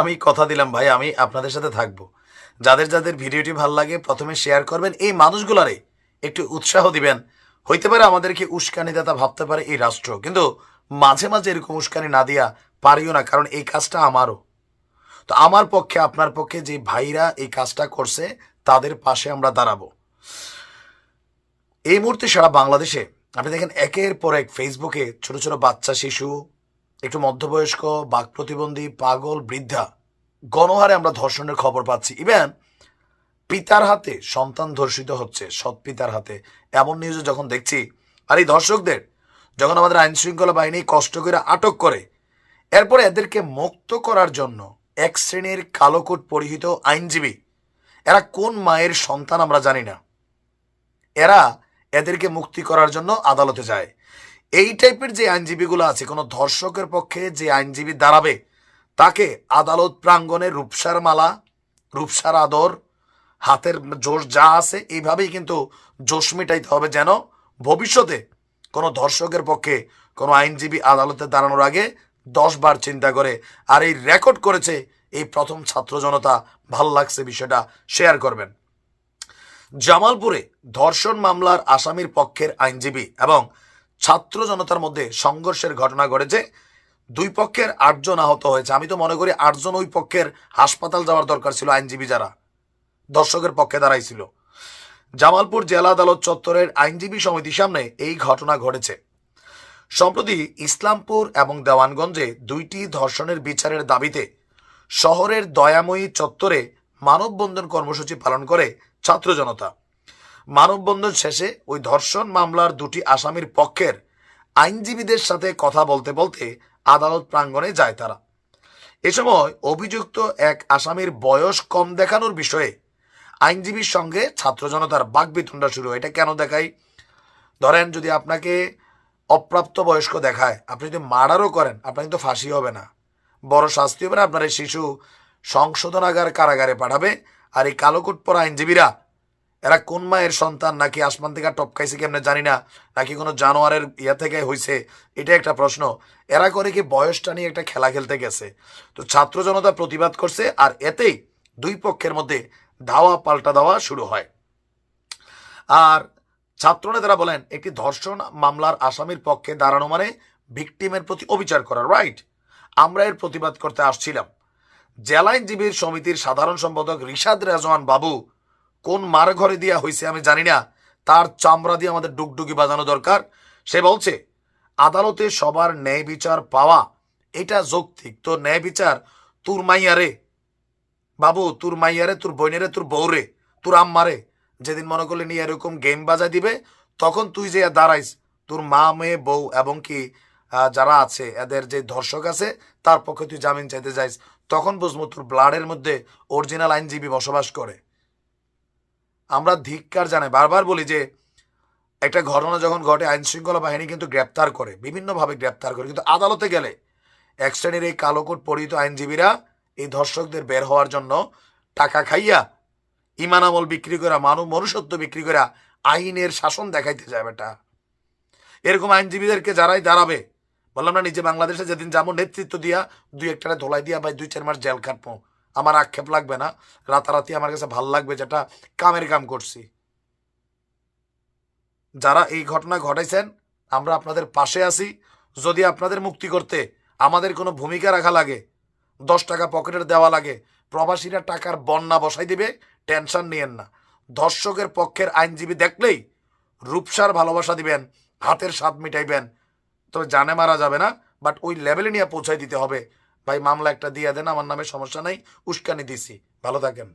আমি কথা দিলাম, ভাই, আমি আপনাদের সাথে থাকব। যাদের যাদের ভিডিওটি ভালো লাগে, প্রথমে শেয়ার করবেন। এই মানুষগুলারে একটু উৎসাহ দিবেন। হইতে পারে আমাদেরকে উস্কানি দাতা ভাবতে পারে এই রাষ্ট্র, কিন্তু মাঝে মাঝে এরকম উস্কানি না দিয়া পারিও না, কারণ এই কাজটা আমারও। তো আমার পক্ষে, আপনার পক্ষে যে ভাইরা এই কাজটা করছে, তাদের পাশে আমরা দাঁড়াবো। এই মুহূর্তে সারা বাংলাদেশে, আপনি দেখেন, একের পর এক ফেসবুকে ছোট ছোট বাচ্চা, শিশু একটু মধ্যবয়স্ক, বাক প্রতিবন্ধী, পাগল, বৃদ্ধা, গণহারে আমরা ধর্ষণের খবর পাচ্ছি। ইভেন পিতার হাতে সন্তান ধর্ষিত হচ্ছে, সৎ পিতার হাতে। এমন নিউজে যখন দেখছি, আর এই ধর্ষকদের যখন আমাদের আইন শৃঙ্খলা বাহিনী কষ্ট করে আটক করে, এরপরে এদেরকে মুক্ত করার জন্য এক শ্রেণির কালোকোট পরিহিত আইনজীবী, এরা কোন মায়ের সন্তান আমরা জানি না। এরা এদেরকে মুক্তি করার জন্য আদালতে যায়। এই টাইপের যে আইনজীবীগুলো আছে, কোনো ধর্ষকের পক্ষে যে আইনজীবী দাঁড়াবে, তাকে আদালত প্রাঙ্গণে রূপসার মালা, রূপসার আদর, হাতের জোশ যা আছে, এইভাবেই কিন্তু জোশ মেটাইতে হবে যেন ভবিষ্যতে কোনো ধর্ষকের পক্ষে কোনো আইনজীবী আদালতে দাঁড়ানোর আগে দশ বার চিন্তা করে আর এই রেকর্ড করেছে এই প্রথম ছাত্র জনতা। ভালো লাগছে বিষয়টা। শেয়ার করবেন। জামালপুরে ধর্ষণ মামলার আসামির পক্ষের আইনজীবী এবং ছাত্র জনতার মধ্যে সংঘর্ষের ঘটনা ঘটেছে। দুই পক্ষের আটজন আহত হয়েছে। আমি তো মনে করি আটজন ওই পক্ষের হাসপাতাল যাওয়ার দরকার ছিল আইনজীবী যারা। দর্শকের পক্ষে দাঁড়াইছিল জামালপুর জেলা আদালত চত্বরের আইনজীবী সমিতির সামনে এই ঘটনা ঘটেছে। সম্প্রতি ইসলামপুর এবং দেওয়ানগঞ্জে দুইটি ধর্ষণের বিচারের দাবিতে শহরের দয়াময়ী চত্বরে মানববন্ধন কর্মসূচি পালন করে ছাত্র জনতা। মানববন্ধন শেষে ওই ধর্ষণ মামলার দুটি আসামির পক্ষের আইনজীবীদের সাথে কথা বলতে বলতে আদালত প্রাঙ্গণে যায় তারা। এ সময় অভিযুক্ত এক আসামির বয়স কম দেখানোর বিষয়ে আইনজীবীর সঙ্গে ছাত্র জনতার বাকবিতণ্ডা শুরু হয়। এটা কেন দেখাই? ধরেন যদি আপনাকে অপ্রাপ্ত বয়স্ক দেখায়, আপনি যদি মার্ডারও করেন, আপনার কিন্তু ফাঁসি হবে না। বড় শাস্তি হবে না, আপনার এই শিশু সংশোধনাগার কারাগারে পাঠাবে, আর এই কালোকুট পরা আইনজীবীরা এরা কোন মায়ের সন্তান? নাকি আসমান থেকে টপকাইছে কেমনে জানি না। নাকি কোনো জানোয়ারের ইয়া থেকে হয়েছে এটা একটা প্রশ্ন। এরা করে কি বয়সটা নিয়ে একটা খেলা খেলতে গেছে। তো ছাত্র জনতা প্রতিবাদ করছে আর এতেই দুই পক্ষের মধ্যে ধাওয়া পাল্টা দেওয়া শুরু হয়। আর ছাত্রনেতারা বলেন, একটি ধর্ষণ মামলার আসামির পক্ষে দাঁড়ানো মানে ভিকটিমের প্রতি অবিচার করা, রাইট? আমরা এর প্রতিবাদ করতে আসছিলাম। জেলা আইনজীবীর সমিতির সাধারণ সম্পাদক রিশাদ রেজওয়ান বাবু কোন মার ঘরে দিয়া হয়েছে আমি জানি না। তার চামড়া দিয়ে আমাদের ডুগডুগি বাজানো দরকার। সে বলছে, আদালতে সবার ন্যায় বিচার পাওয়া, এটা যৌক্তিক। তো ন্যায় বিচার তোর মাইয়ারে বাবু, তোর মাইয়ারে তোর বইনেরে তোর বউরে তোর আম্মারে যেদিন মনে করলে নিয়ে এরকম গেম বাজায় দিবে, তখন তুই যে দাঁড়াইস, তোর মা, মেয়ে, বউ এবং কি যারা আছে, এদের যে ধর্ষক আছে, তার পক্ষে তুই জামিন চাইতে যাইস, তখন বুঝব তোর ব্লাডের মধ্যে অরিজিনাল আইনজীবী বসবাস করে। আমরা ধিক্কার জানাই। বারবার বলি যে, একটা ঘটনা যখন ঘটে আইন শৃঙ্খলা বাহিনী কিন্তু গ্রেপ্তার করে, বিভিন্নভাবে গ্রেপ্তার করে। কিন্তু আদালতে গেলে এক শ্রেণির এই কালোকোট পরিহিত আইনজীবীরা এই ধর্ষকদের বের হওয়ার জন্য টাকা খাইয়া ইমান আমল বিক্রি করা মানব মনুষ্যত্ব বিক্রি করা আইনের শাসন দেখাইতে যায় বেটা। এরকম আইনজীবীদেরকে যারাই দাঁড়াবে, বললাম না, নিজে বাংলাদেশে যেদিন যাব, নেতৃত্ব দিয়া দুই একটা ধোলাই দিয়া ভাই দুই চার মাস জেল কাটবো আমার আক্ষেপ লাগবে না। রাতারাতি আমার কাছে ভালো লাগবে যেটা কামের কাম করছি। যারা এই ঘটনা ঘটাইছেন, আমরা আপনাদের পাশে আছি। যদি আপনাদের মুক্তি করতে আমাদের কোনো ভূমিকা রাখা লাগে, দশ টাকা পকেটের দেওয়া লাগে, প্রবাসীরা টাকার বন্যা বসাই দিবে, টেনশন নিয়েন না। দর্শকের পক্ষের আইনজীবী দেখলেই রূপসার ভালোবাসা দিবেন, হাতের স্বাদ মিটাইবেন। তবে জানে মারা যাবে না বাট ওই লেভেলে নিয়ে পৌঁছাই দিতে হবে। ভাই মামলা একটা দিয়ে দেন আমার নামে সমস্যা নাই উস্কানি দিছি। ভালো থাকেন।